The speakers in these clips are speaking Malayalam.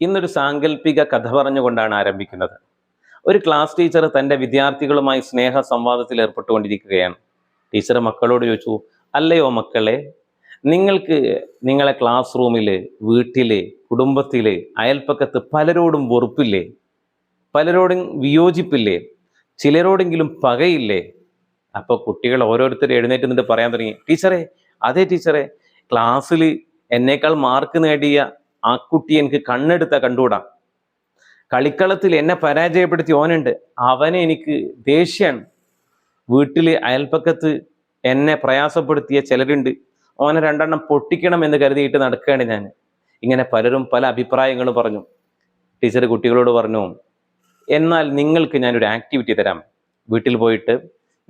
ഇന്നൊരു സാങ്കല്പിക കഥ പറഞ്ഞുകൊണ്ടാണ് ആരംഭിക്കുന്നത്. ഒരു ക്ലാസ് ടീച്ചർ തന്റെ വിദ്യാർത്ഥികളുമായി സ്നേഹ സംവാദത്തിൽ ഏർപ്പെട്ടുകൊണ്ടിരിക്കുകയാണ്. ടീച്ചർ മക്കളോട് ചോദിച്ചു അല്ലയോ മക്കളെ നിങ്ങൾക്ക് നിങ്ങളെ ക്ലാസ് റൂമിൽ വീട്ടിൽ കുടുംബത്തിൽ അയൽപ്പക്കത്ത് പലരോടും വെറുപ്പില്ലേ? പലരോടും വിയോജിപ്പില്ലേ? ചിലരോടെങ്കിലും പകയില്ലേ? അപ്പോൾ കുട്ടികൾ ഓരോരുത്തർ എഴുന്നേറ്റ് നിന്നിട്ട് പറയാൻ തുടങ്ങി ടീച്ചറെ അതെ ടീച്ചറെ ക്ലാസ്സിൽ എന്നേക്കാൾ മാർക്ക് നേടിയ ആ കുട്ടി എനിക്ക് കണ്ണെടുത്ത കണ്ടുകൂടാ. കളിക്കളത്തിൽ എന്നെ പരാജയപ്പെടുത്തി ഓനുണ്ട്. അവനെ എനിക്ക് ദേഷ്യാണ്. വീട്ടിൽ അയൽപ്പക്കത്ത് എന്നെ പ്രയാസപ്പെടുത്തിയ ചിലരുണ്ട്. ഓനെ രണ്ടെണ്ണം പൊട്ടിക്കണം എന്ന് കരുതിയിട്ട് നടക്കുകയാണ് ഞാൻ. ഇങ്ങനെ പലരും പല അഭിപ്രായങ്ങളും പറഞ്ഞു. ടീച്ചർ കുട്ടികളോട് പറഞ്ഞു എന്നാൽ നിങ്ങൾക്ക് ഞാനൊരു ആക്ടിവിറ്റി തരാം. വീട്ടിൽ പോയിട്ട്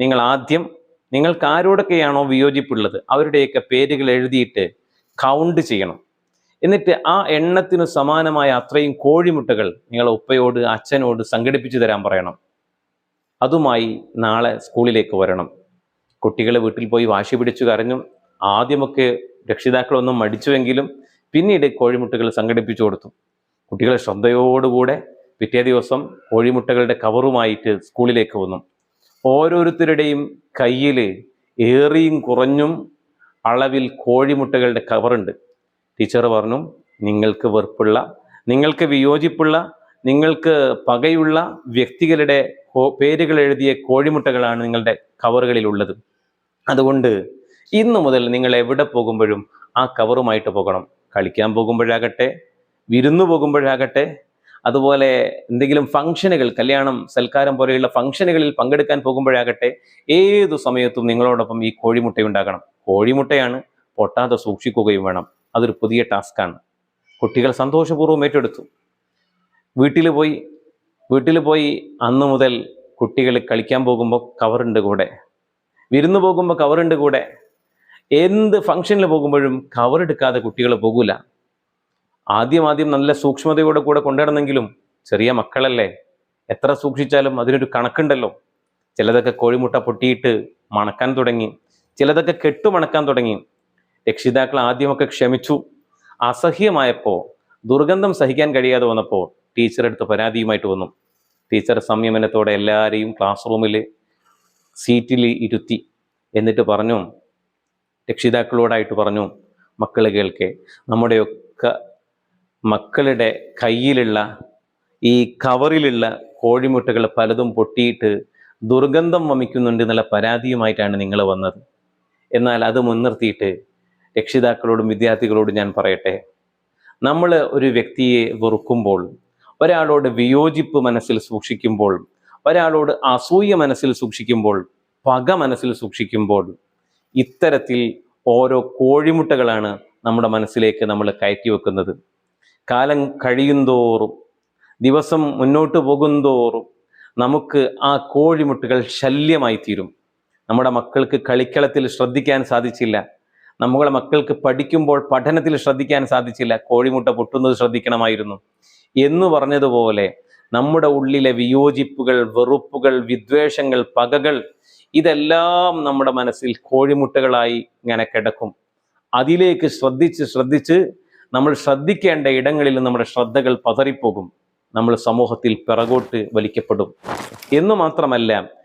നിങ്ങൾ ആദ്യം നിങ്ങൾക്ക് ആരോടൊക്കെയാണോ വിയോജിപ്പുള്ളത്? അവരുടെയൊക്കെ പേരുകൾ എഴുതിയിട്ട് കൗണ്ട് ചെയ്യണം. എന്നിട്ട് ആ എണ്ണത്തിനു സമാനമായ അത്രയും കോഴിമുട്ടകൾ നിങ്ങളെ ഉപ്പയോട് അച്ഛനോട് സംഘടിപ്പിച്ചു തരാൻ പറയണം. അതുമായി നാളെ സ്കൂളിലേക്ക് വരണം. കുട്ടികളെ വീട്ടിൽ പോയി വാശി പിടിച്ചു കരഞ്ഞു ആദ്യമൊക്കെ രക്ഷിതാക്കളൊന്നും മടിച്ചുവെങ്കിലും പിന്നീട് കോഴിമുട്ടകൾ സംഘടിപ്പിച്ചു കൊടുത്തു. കുട്ടികളെ ശ്രദ്ധയോടുകൂടെ പിറ്റേ ദിവസം കോഴിമുട്ടകളുടെ കവറുമായിട്ട് സ്കൂളിലേക്ക് വന്നു. ഓരോരുത്തരുടെയും കയ്യിൽ ഏറിയും കുറഞ്ഞും അളവിൽ കോഴിമുട്ടകളുടെ കവറുണ്ട്. ടീച്ചർ പറഞ്ഞു നിങ്ങൾക്ക് വെറുപ്പുള്ള നിങ്ങൾക്ക് വിയോജിപ്പുള്ള നിങ്ങൾക്ക് പകയുള്ള വ്യക്തികളുടെ പേരുകൾ എഴുതിയ കോഴിമുട്ടകളാണ് നിങ്ങളുടെ കവറുകളിൽ ഉള്ളത് അതുകൊണ്ട് ഇന്നു മുതൽ നിങ്ങൾ എവിടെ പോകുമ്പോഴും ആ കവറുമായിട്ട് പോകണം. കളിക്കാൻ പോകുമ്പോഴാകട്ടെ വിരുന്നു പോകുമ്പോഴാകട്ടെ അതുപോലെ എന്തെങ്കിലും ഫംഗ്ഷനുകൾ കല്യാണം സൽക്കാരം പോലെയുള്ള ഫംഗ്ഷനുകളിൽ പങ്കെടുക്കാൻ പോകുമ്പോഴാകട്ടെ ഏതു സമയത്തും നിങ്ങളോടൊപ്പം ഈ കോഴിമുട്ടയുണ്ടാകണം. കോഴിമുട്ടയാണ് പൊട്ടാതെ സൂക്ഷിക്കുകയും വേണം. അതൊരു പുതിയ ടാസ്ക്കാണ്. കുട്ടികൾ സന്തോഷപൂർവം ഏറ്റെടുത്തു. വീട്ടിൽ പോയി വീട്ടിൽ പോയി അന്ന് മുതൽ കുട്ടികൾ കളിക്കാൻ പോകുമ്പോൾ കവറുണ്ട് കൂടെ. വിരുന്ന് പോകുമ്പോൾ കവറുണ്ട് കൂടെ. എന്ത് ഫംഗ്ഷനിൽ പോകുമ്പോഴും കവറെടുക്കാതെ കുട്ടികൾ പോകൂല. ആദ്യം ആദ്യം നല്ല സൂക്ഷ്മതയോടെ കൂടെ കൊണ്ടുവരണമെങ്കിലും ചെറിയ മക്കളല്ലേ? എത്ര സൂക്ഷിച്ചാലും അതിനൊരു കണക്കുണ്ടല്ലോ. ചിലതൊക്കെ കോഴിമുട്ട പൊട്ടിയിട്ട് മണക്കാൻ തുടങ്ങി ചിലതൊക്കെ കെട്ടുമണക്കാൻ തുടങ്ങി. രക്ഷിതാക്കൾ ആദ്യമൊക്കെ ക്ഷമിച്ചു. അസഹ്യമായപ്പോൾ ദുർഗന്ധം സഹിക്കാൻ കഴിയാതെ വന്നപ്പോൾ ടീച്ചറെടുത്ത് പരാതിയുമായിട്ട് വന്നു. ടീച്ചർ സംയമനത്തോടെ എല്ലാവരെയും ക്ലാസ് റൂമിൽ സീറ്റിൽ ഇരുത്തി. എന്നിട്ട് പറഞ്ഞു രക്ഷിതാക്കളോടായിട്ട് പറഞ്ഞു മക്കൾ കേൾക്കെ നമ്മുടെയൊക്കെ മക്കളുടെ കയ്യിലുള്ള ഈ കവറിലുള്ള കോഴിമുട്ടകൾ പലതും പൊട്ടിയിട്ട് ദുർഗന്ധം വമിക്കുന്നുണ്ട് എന്നുള്ള പരാതിയുമായിട്ടാണ് നിങ്ങൾ വന്നത്. എന്നാൽ അത് മുൻനിർത്തിയിട്ട് രക്ഷിതാക്കളോടും വിദ്യാർത്ഥികളോടും ഞാൻ പറയട്ടെ. നമ്മൾ ഒരു വ്യക്തിയെ വെറുക്കുമ്പോൾ ഒരാളോട് വിയോജിപ്പ് മനസ്സിൽ സൂക്ഷിക്കുമ്പോൾ ഒരാളോട് അസൂയ മനസ്സിൽ സൂക്ഷിക്കുമ്പോൾ പക മനസ്സിൽ സൂക്ഷിക്കുമ്പോൾ ഇത്തരത്തിൽ ഓരോ കോഴിമുട്ടകളാണ് നമ്മുടെ മനസ്സിലേക്ക് നമ്മൾ കയറ്റി വെക്കുന്നത്. കാലം കഴിയുന്തോറും ദിവസം മുന്നോട്ട് പോകുന്തോറും നമുക്ക് ആ കോഴിമുട്ടുകൾ ശല്യമായി തീരും നമ്മുടെ മക്കൾക്ക് കളിക്കളത്തിൽ ശ്രദ്ധിക്കാൻ സാധിച്ചില്ല. നമ്മുടെ മക്കൾക്ക് പഠിക്കുമ്പോൾ പഠനത്തിൽ ശ്രദ്ധിക്കാൻ സാധിച്ചില്ല. കോഴിമുട്ട പൊട്ടുന്നത് ശ്രദ്ധിക്കണമായിരുന്നു. എന്ന് പറഞ്ഞതുപോലെ നമ്മുടെ ഉള്ളിലെ വിയോജിപ്പുകൾ വെറുപ്പുകൾ വിദ്വേഷങ്ങൾ പകകൾ ഇതെല്ലാം നമ്മുടെ മനസ്സിൽ കോഴിമുട്ടകളായി ഇങ്ങനെ കിടക്കും. അതിലേക്ക് ശ്രദ്ധിച്ച് ശ്രദ്ധിച്ച് നമ്മൾ ശ്രദ്ധിക്കേണ്ട ഇടങ്ങളിൽ നമ്മുടെ ശ്രദ്ധകൾ പതറിപ്പോകും. നമ്മൾ സമൂഹത്തിൽ പിറകോട്ട് വലിക്കപ്പെടും. എന്ന് മാത്രമല്ല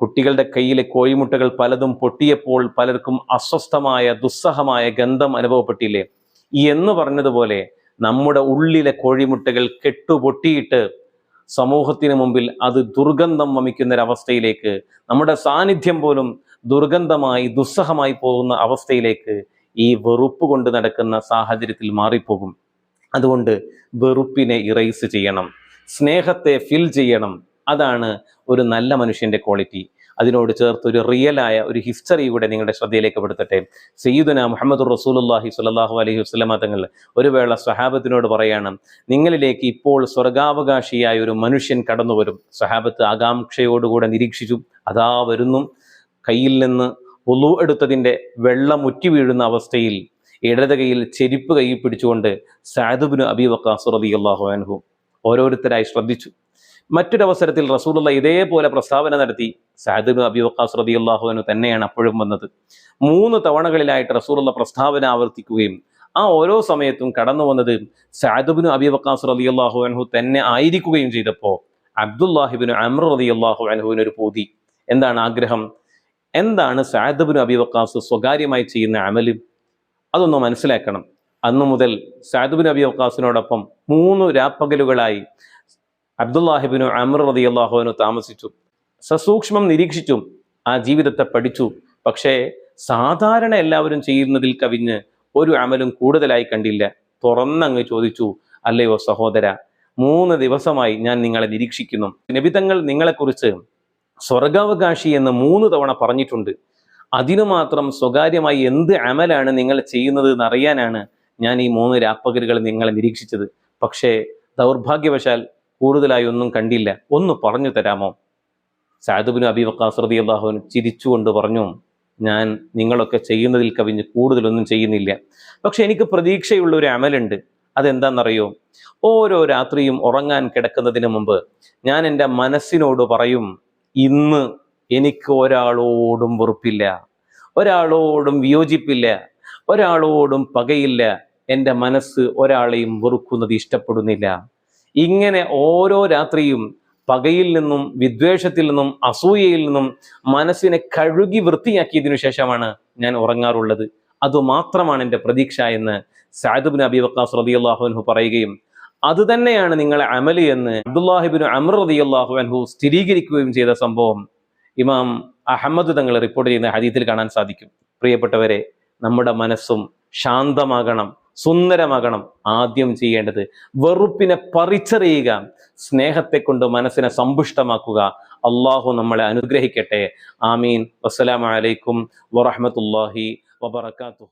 കുട്ടികളുടെ കയ്യിലെ കോഴിമുട്ടകൾ പലതും പൊട്ടിയപ്പോൾ പലർക്കും അസ്വസ്ഥമായ ദുസ്സഹമായ ഗന്ധം അനുഭവപ്പെട്ടില്ലേ? എന്ന് പറഞ്ഞതുപോലെ നമ്മുടെ ഉള്ളിലെ കോഴിമുട്ടകൾ കെട്ടുപൊട്ടിയിട്ട് സമൂഹത്തിന് മുമ്പിൽ അത് ദുർഗന്ധം വമിക്കുന്നൊരവസ്ഥയിലേക്ക് നമ്മുടെ സാന്നിധ്യം പോലും ദുർഗന്ധമായി ദുസ്സഹമായി പോകുന്ന അവസ്ഥയിലേക്ക് ഈ വെറുപ്പ് കൊണ്ട് നടക്കുന്ന സാഹചര്യത്തിൽ മാറിപ്പോകും. അതുകൊണ്ട് വെറുപ്പിനെ ഇറൈസ് ചെയ്യണം. സ്നേഹത്തെ ഫിൽ ചെയ്യണം. അതാണ് ഒരു നല്ല മനുഷ്യന്റെ ക്വാളിറ്റി അതിനോട് ചേർത്ത് ഒരു റിയലായ ഒരു ഹിസ്റ്ററി കൂടെ നിങ്ങളുടെ ശ്രദ്ധയിലേക്ക് പെടുത്തട്ടെ. സയ്യിദുന മുഹമ്മദ് റസൂലുല്ലാഹി സ്വല്ലല്ലാഹു അലൈഹി വസല്ലമ തങ്ങൾ ഒരു വേള സ്വഹാബത്തിനോട് പറയാണ് നിങ്ങളിലേക്ക് ഇപ്പോൾ സ്വർഗാവകാശിയായ ഒരു മനുഷ്യൻ കടന്നു വരും സ്വഹാബത്ത് ആകാംക്ഷയോടുകൂടെ നിരീക്ഷിച്ചു. അതാ വരുന്നു. കയ്യിൽ നിന്ന് ഒലു എടുത്തതിന്റെ വെള്ളം ഉറ്റി വീഴുന്ന അവസ്ഥയിൽ ഇടത് കൈയിൽ ചെരിപ്പ് കൈ പിടിച്ചുകൊണ്ട് സാദുബിന് അബി വക്കാസ് അള്ളാഹു അൻഹു ഓരോരുത്തരായി ശ്രദ്ധിച്ചു. മറ്റൊരവസരത്തിൽ റസൂലുള്ള ഇതേപോലെ പ്രസ്താവന നടത്തി. സാദിബ് അബി വക്കാസ് റളിയല്ലാഹു അൻഹു തന്നെയാണ് അപ്പോഴും വന്നത്. മൂന്ന് തവണകളിലായിട്ട് റസൂലുള്ള പ്രസ്താവന ആവർത്തിക്കുകയും ആ ഓരോ സമയത്തും കടന്നു വന്നത് സാദുബിന് അബി വക്കാസ് റതി അള്ളാഹു അൻഹു തന്നെ ആയിരിക്കുകയും ചെയ്തപ്പോൾ അബ്ദുല്ലാഹിബിന് അമർ റതി അള്ളാഹു ഒരു പൂതി. എന്താണ് ആഗ്രഹം? എന്താണ് സാദുബിന് അബി വക്കാസ് സ്വകാര്യമായി ചെയ്യുന്ന അമൽ അതൊന്ന് മനസ്സിലാക്കണം. അന്നു മുതൽ സാദുബിൻ അബി വക്കാസിനോടൊപ്പം മൂന്ന് രാപ്പകലുകളായി അബ്ദുല്ലാഹിബിനു അമർ റതി അള്ളാഹുവിനു താമസിച്ചു. സസൂക്ഷ്മം നിരീക്ഷിച്ചു ആ ജീവിതത്തെ പഠിച്ചു. പക്ഷേ സാധാരണ എല്ലാവരും ചെയ്യുന്നതിൽ കവിഞ്ഞ് ഒരു അമലും കൂടുതലായി കണ്ടില്ല. തുറന്നങ്ങ് ചോദിച്ചു അല്ലയോ സഹോദര മൂന്ന് ദിവസമായി ഞാൻ നിങ്ങളെ നിരീക്ഷിക്കുന്നു. നബിതങ്ങൾ നിങ്ങളെക്കുറിച്ച് സ്വർഗാവകാശി എന്ന് മൂന്ന് തവണ പറഞ്ഞിട്ടുണ്ട്. അതിനു മാത്രം സ്വകാര്യമായി എന്ത് അമലാണ് നിങ്ങൾ ചെയ്യുന്നത് എന്നറിയാനാണ് ഞാൻ ഈ മൂന്ന് രാപ്പകലുകൾ നിങ്ങളെ നിരീക്ഷിച്ചത്. പക്ഷേ ദൗർഭാഗ്യവശാൽ കൂടുതലായി ഒന്നും കണ്ടില്ല. ഒന്ന് പറഞ്ഞു തരാമോ? സാദുബിന് അബി വക്കാസ് റതി അള്ളാഹുവിൻ ചിരിച്ചുകൊണ്ട് പറഞ്ഞു ഞാൻ നിങ്ങളൊക്കെ ചെയ്യുന്നതിൽ കവിഞ്ഞ് കൂടുതലൊന്നും ചെയ്യുന്നില്ല. പക്ഷെ എനിക്ക് പ്രതീക്ഷയുള്ള ഒരു അമലുണ്ട്. അതെന്താണെന്നറിയോ ഓരോ രാത്രിയും ഉറങ്ങാൻ കിടക്കുന്നതിന് മുമ്പ് ഞാൻ എന്റെ മനസ്സിനോട് പറയും ഇന്ന് എനിക്ക് ഒരാളോടും വെറുപ്പില്ല ഒരാളോടും വിയോജിപ്പില്ല ഒരാളോടും പകയില്ല. എന്റെ മനസ്സ് ഒരാളെയും വെറുക്കുന്നത് ഇഷ്ടപ്പെടുന്നില്ല. ഇങ്ങനെ ഓരോ രാത്രിയും പകയിൽ നിന്നും വിദ്വേഷത്തിൽ നിന്നും അസൂയയിൽ നിന്നും മനസ്സിനെ കഴുകി വൃത്തിയാക്കിയതിനു ശേഷമാണ് ഞാൻ ഉറങ്ങാറുള്ളത്. അതുമാത്രമാണ് എന്റെ പ്രതീക്ഷ എന്ന് സാദുബിൻ അബി വക്കാസ് റതി അള്ളാഹുഅൻഹു പറയുകയും അത് തന്നെയാണ് നിങ്ങളെ അമൽ എന്ന് അബ്ദുല്ലാഹിബിൻ അമർ റതി അൻഹു സ്ഥിരീകരിക്കുകയും ചെയ്ത സംഭവം. ഇമാം അഹമ്മദ് തങ്ങൾ റിപ്പോർട്ട് ചെയ്യുന്ന ഹദീത്തിൽ കാണാൻ സാധിക്കും. പ്രിയപ്പെട്ടവരെ നമ്മുടെ മനസ്സും ശാന്തമാകണം. സുന്ദരമാകണം ആദ്യം ചെയ്യേണ്ടത് വെറുപ്പിനെ പറിച്ചറിയുക സ്നേഹത്തെ കൊണ്ട് മനസ്സിനെ സമ്പുഷ്ടമാക്കുക. അള്ളാഹു നമ്മളെ അനുഗ്രഹിക്കട്ടെ. ആമീൻ. വസ്സലാമലൈക്കും വറഹമത്തല്ലാഹി വബർക്കാത്തു